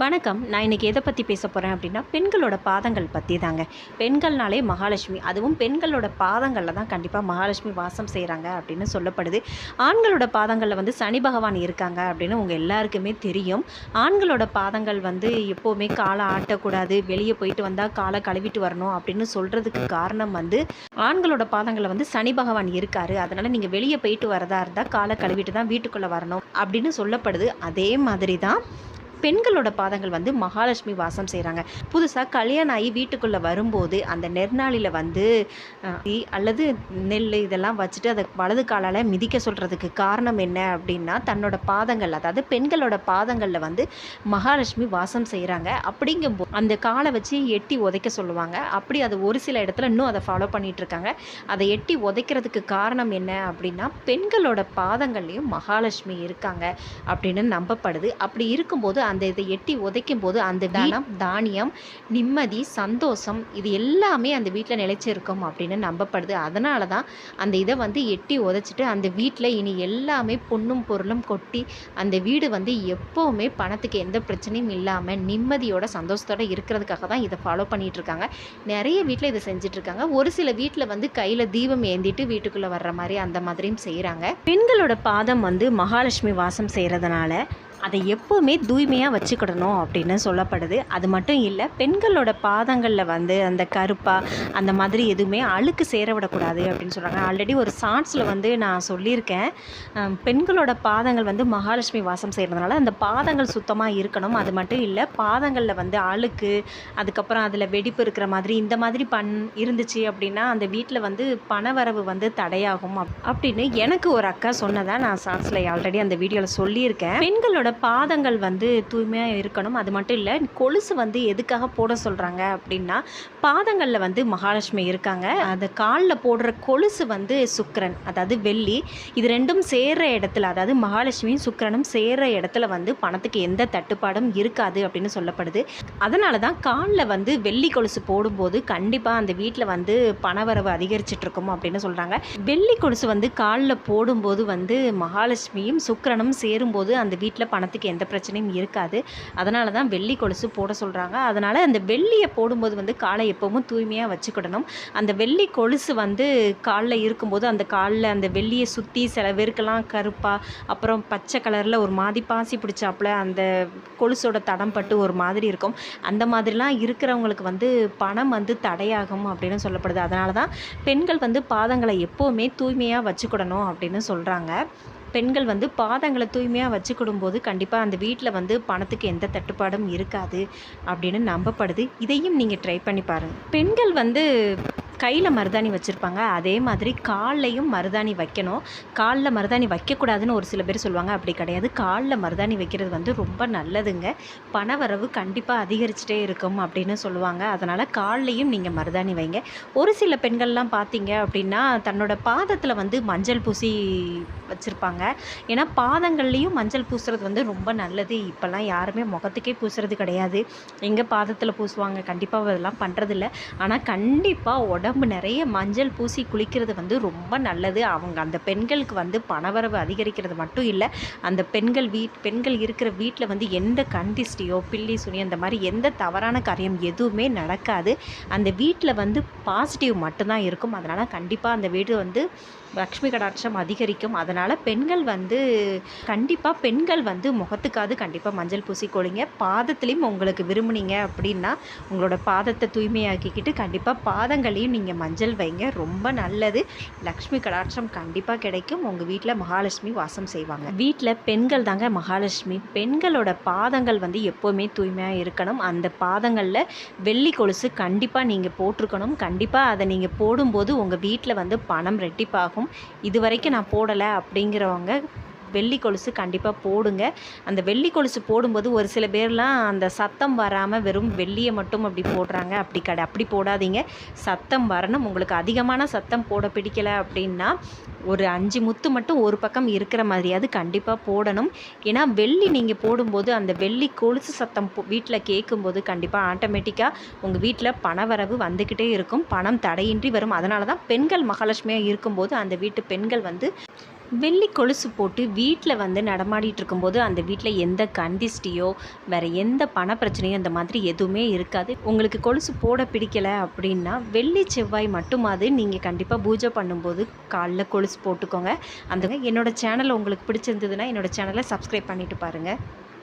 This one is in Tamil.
வணக்கம். நான் இன்னைக்கு எதை பற்றி பேச போகிறேன் அப்படின்னா பெண்களோட பாதங்கள் பற்றி தாங்க பெண்கள்னாலே மகாலட்சுமி. அதுவும் பெண்களோட பாதங்களில் தான் கண்டிப்பாக மகாலட்சுமி வாசம் செய்கிறாங்க அப்படின்னு சொல்லப்படுது. ஆண்களோட பாதங்களில் வந்து சனி பகவான் இருக்காங்க அப்படின்னு உங்கள் எல்லாருக்குமே தெரியும். ஆண்களோட பாதங்கள் வந்து எப்போவுமே காலை ஆட்டக்கூடாது வெளியே போயிட்டு வந்தால் காலை கழுவிட்டு வரணும் அப்படின்னு சொல்கிறதுக்கு காரணம் வந்து ஆண்களோட பாதங்களில் வந்து சனி பகவான் இருக்காரு. அதனால் நீங்கள் வெளியே போயிட்டு வரதா இருந்தால் காலை கழுவிட்டு தான் வீட்டுக்குள்ளே வரணும் அப்படின்னு சொல்லப்படுது. அதே மாதிரி தான் பெண்களோட பாதங்கள் வந்து மகாலட்சுமி வாசம் செய்கிறாங்க புதுசாக கல்யாணம் ஆகி வீட்டுக்குள்ளே வரும்போது அந்த நெர்நாளில் வந்து அல்லது நெல் இதெல்லாம் வச்சுட்டு அதை வலது காலால் மிதிக்க சொல்கிறதுக்கு காரணம் என்ன அப்படின்னா தன்னோட பாதங்கள் அதாவது பெண்களோட பாதங்களில் வந்து மகாலட்சுமி வாசம் செய்கிறாங்க அப்படிங்கும்போது அந்த காலை வச்சு எட்டி உதைக்க சொல்லுவாங்க. அப்படி அது ஒரு சில இடத்துல இன்னும் அதை ஃபாலோ பண்ணிகிட்டு இருக்காங்க அதை எட்டி உதைக்கிறதுக்கு காரணம் என்ன அப்படின்னா பெண்களோட பாதங்கள்லேயும் மகாலட்சுமி இருக்காங்க அப்படின்னு நம்பப்படுது. அப்படி இருக்கும்போது அந்த இதை எட்டி உதைக்கும் போது அந்த தனம். தானியம் நிம்மதி சந்தோஷம் இது எல்லாமே அந்த வீட்டில் நிலைச்சிருக்கும் அப்படின்னு நம்பப்படுது. அதனால தான் அந்த இதை வந்து எட்டி உதைச்சிட்டு அந்த வீட்டில் இனி எல்லாமே பொண்ணும் பொருளும் கொட்டி அந்த வீடு வந்து எப்போவுமே பணத்துக்கு எந்த பிரச்சனையும் இல்லாமல் நிம்மதியோட சந்தோஷத்தோட இருக்கிறதுக்காக தான் இதை ஃபாலோ பண்ணிட்டு இருக்காங்க நிறைய வீட்டில் இதை செஞ்சுட்டு இருக்காங்க ஒரு சில வீட்டில் வந்து கையில் தீபம் ஏந்திட்டு வீட்டுக்குள்ளே வர்ற மாதிரி அந்த மாதிரியும் செய்கிறாங்க பெண்களோட பாதம் வந்து மகாலட்சுமி வாசம் செய்கிறதுனால அதை எப்போவுமே தூய்மையாக வச்சுக்கிடணும் அப்படின்னு சொல்லப்படுது. அது மட்டும் இல்லை பெண்களோட பாதங்களில் வந்து அந்த கருப்பாக அந்த மாதிரி எதுவுமே அழுக்கு சேர விடக்கூடாது அப்படின்னு சொல்கிறாங்க ஆல்ரெடி ஒரு சாட்ஸில் வந்து நான் சொல்லியிருக்கேன். பெண்களோட பாதங்கள் வந்து மகாலட்சுமி வாசம் செய்கிறதுனால அந்த பாதங்கள் சுத்தமாக இருக்கணும். அது மட்டும் இல்லை பாதங்களில் வந்து அழுக்கு அதுக்கப்புறம் அதில் வெடிப்பு இருக்கிற மாதிரி இந்த மாதிரி பண் இருந்துச்சு அப்படின்னா அந்த வீட்டில் வந்து பணவரவு வந்து தடையாகும் அப்- அப்படின்னு எனக்கு ஒரு அக்கா சொன்னதாக நான் சாட்ஸில் ஆல்ரெடி அந்த வீடியோவில் சொல்லியிருக்கேன். பெண்களோட பாதங்கள் வந்து தூய்மையாக இருக்கணும். அது மட்டும் இல்லை கொலுசு வந்து எதுக்காக போட சொல்கிறாங்க அப்படின்னா பாதங்களில் வந்து மகாலட்சுமி இருக்காங்க. அந்த காலில் போடுற கொலுசு வந்து சுக்கரன் அதாவது வெள்ளி. இது ரெண்டும் சேர்ற இடத்துல அதாவது மகாலட்சுமியும் சுக்கரனும் சேர்ற இடத்துல வந்து பணத்துக்கு எந்த தட்டுப்பாடும் இருக்காது அப்படின்னு சொல்லப்படுது. அதனால தான் காலில் வந்து வெள்ளி கொலுசு போடும்போது கண்டிப்பாக அந்த வீட்டில் வந்து பணவரவு அதிகரிச்சுட்டு இருக்கும் அப்படின்னு சொல்கிறாங்க வெள்ளி கொலுசு வந்து காலில் போடும்போது வந்து மகாலட்சுமியும் சுக்கரனும் சேரும்போது அந்த வீட்டில் பணத்துக்கு எந்த பிரச்சனையும் இருக்காது. அதனால தான் வெள்ளி கொலுசு போட சொல்கிறாங்க அதனால் அந்த வெள்ளியை போடும்போது வந்து காலை எப்போவும் தூய்மையாக வச்சுக்கிடணும். அந்த வெள்ளி கொலுசு வந்து காலில் இருக்கும்போது அந்த காலில் அந்த வெள்ளியை சுற்றி சில பேருக்கெல்லாம் கருப்பாக அப்புறம் பச்சை கலரில் ஒரு மாதிரி பாசி பிடிச்சாப்புல அந்த கொலுசோட தடம் பட்டு ஒரு மாதிரி இருக்கும். அந்த மாதிரிலாம் இருக்கிறவங்களுக்கு வந்து பணம் வந்து தடையாகும் அப்படின்னு சொல்லப்படுது. அதனால தான் பெண்கள் வந்து பாதங்களை எப்போவுமே தூய்மையாக வச்சுக்கிடணும் அப்படின்னு சொல்கிறாங்க பெண்கள் வந்து பாதங்களை தூய்மையாக வச்சுக்கிடும்போது கண்டிப்பாக அந்த வீட்டில் வந்து பணத்துக்கு எந்த தட்டுப்பாடும் இருக்காது அப்படின்னு நம்பப்படுது. இதையும் நீங்கள் ட்ரை பண்ணி பாருங்கள் பெண்கள் வந்து கையில் மருதாணி வச்சுருப்பாங்க. அதே மாதிரி கால்லையும் மருதாணி வைக்கணும். காலில் மருதாணி வைக்கக்கூடாதுன்னு ஒரு சில பேர் சொல்லுவாங்க. அப்படி கிடையாது. காலில் மருதாணி வைக்கிறது வந்து ரொம்ப நல்லதுங்க. பணவரவு கண்டிப்பாக அதிகரிச்சுட்டே இருக்கும் அப்படின்னு சொல்லுவாங்க. அதனால் கால்லையும் நீங்கள் மருதாணி வைங்க. ஒரு சில பெண்கள்லாம் பார்த்தீங்க அப்படின்னா தன்னோட பாதத்தில் வந்து மஞ்சள் பூசி வச்சுருப்பாங்க. ஏன்னா பாதங்கள்லேயும் மஞ்சள் பூசுறது வந்து ரொம்ப நல்லது. இப்போல்லாம் யாருமே முகத்துக்கே பூசுறது கிடையாது. எங்கே பாதத்தில் பூசுவாங்க. கண்டிப்பாக அதெல்லாம் பண்ணுறதில்ல ஆனால் கண்டிப்பாக உடம்பு நிறைய மஞ்சள் பூசி குளிக்கிறது வந்து ரொம்ப நல்லது. அவங்க அந்த பெண்களுக்கு வந்து பணவரவு அதிகரிக்கிறது மட்டும் இல்லை அந்த பெண்கள் வீட் பெண்கள் இருக்கிற வீட்டில் வந்து எந்த கண்டிஸ்டியோ பில்லி சுனி அந்த மாதிரி எந்த தவறான காரியம் எதுவுமே நடக்காது. அந்த வீட்டில் வந்து பாசிட்டிவ் மட்டும்தான் இருக்கும். அதனால் கண்டிப்பாக அந்த வீடு வந்து லக்ஷ்மி கடாட்சம் அதிகரிக்கும். அதனால் பெண்கள் வந்து கண்டிப்பாக பெண்கள் வந்து முகத்துக்காவது கண்டிப்பாக மஞ்சள் பூசி கொள்ளுங்க பாதத்துலேயும் உங்களுக்கு விரும்புனீங்க அப்படின்னா உங்களோட பாதத்தை தூய்மையாக்கிக்கிட்டு கண்டிப்பாக பாதங்களையும் நீங்கள் நீங்கள் மஞ்சள் வைங்க. ரொம்ப நல்லது. லக்ஷ்மி கடாட்சம் கண்டிப்பாக கிடைக்கும். உங்கள் வீட்டில் மகாலட்சுமி வாசம் செய்வாங்க. வீட்டில் பெண்கள் தாங்க மகாலட்சுமி. பெண்களோட பாதங்கள் வந்து எப்போவுமே தூய்மையாக இருக்கணும். அந்த பாதங்களில் வெள்ளி கொலுசு கண்டிப்பாக நீங்கள் போட்டிருக்கணும். கண்டிப்பாக அதை நீங்கள் போடும்போது உங்கள் வீட்டில் வந்து பணம் ரெட்டிப்பாகும். இது வரைக்கும் நான் போடலை அப்படிங்கிறவங்க வெள்ளி கொலுசு கண்டிப்பாக போடுங்க. அந்த வெள்ளி கொலுசு போடும்போது ஒரு சில பேர்லாம் அந்த சத்தம் வராமல் வெறும் வெள்ளியை மட்டும் அப்படி போடுறாங்க. அப்படி கடை அப்படி போடாதீங்க. சத்தம் வரணும். உங்களுக்கு அதிகமான சத்தம் போட பிடிக்கலை அப்படின்னா ஒரு அஞ்சு முத்து மட்டும் ஒரு பக்கம் இருக்கிற மாதிரியாவது கண்டிப்பாக போடணும். ஏன்னா வெள்ளி நீங்கள் போடும்போது அந்த வெள்ளி கொலுசு சத்தம் வீட்டில் கேட்கும்போது கண்டிப்பாக ஆட்டோமேட்டிக்காக உங்கள் வீட்டில் பணவரவு வந்துக்கிட்டே இருக்கும். பணம் தடையின்றி வரும். அதனால தான் பெண்கள் மகாலட்சுமியாக இருக்கும்போது அந்த வீட்டு பெண்கள் வந்து வெள்ளி கொலுசு போட்டு வீட்டில் வந்து நடமாடிட்டு இருக்கும்போது அந்த வீட்டில் எந்த கந்திஷ்டியோ வேறு எந்த பண பிரச்சனையோ அந்த மாதிரி எதுவுமே இருக்காது. உங்களுக்கு கொலுசு போட பிடிக்கல அப்படின்னா வெள்ளி செவ்வாய் மட்டுமாவது நீங்கள் கண்டிப்பாக பூஜை பண்ணும்போது காலில் கொலுசு போட்டுக்கோங்க. அந்த என்னோடய சேனல் உங்களுக்கு பிடிச்சிருந்ததுன்னா என்னோடய சேனலை சப்ஸ்கிரைப் பண்ணிவிட்டு பாருங்கள்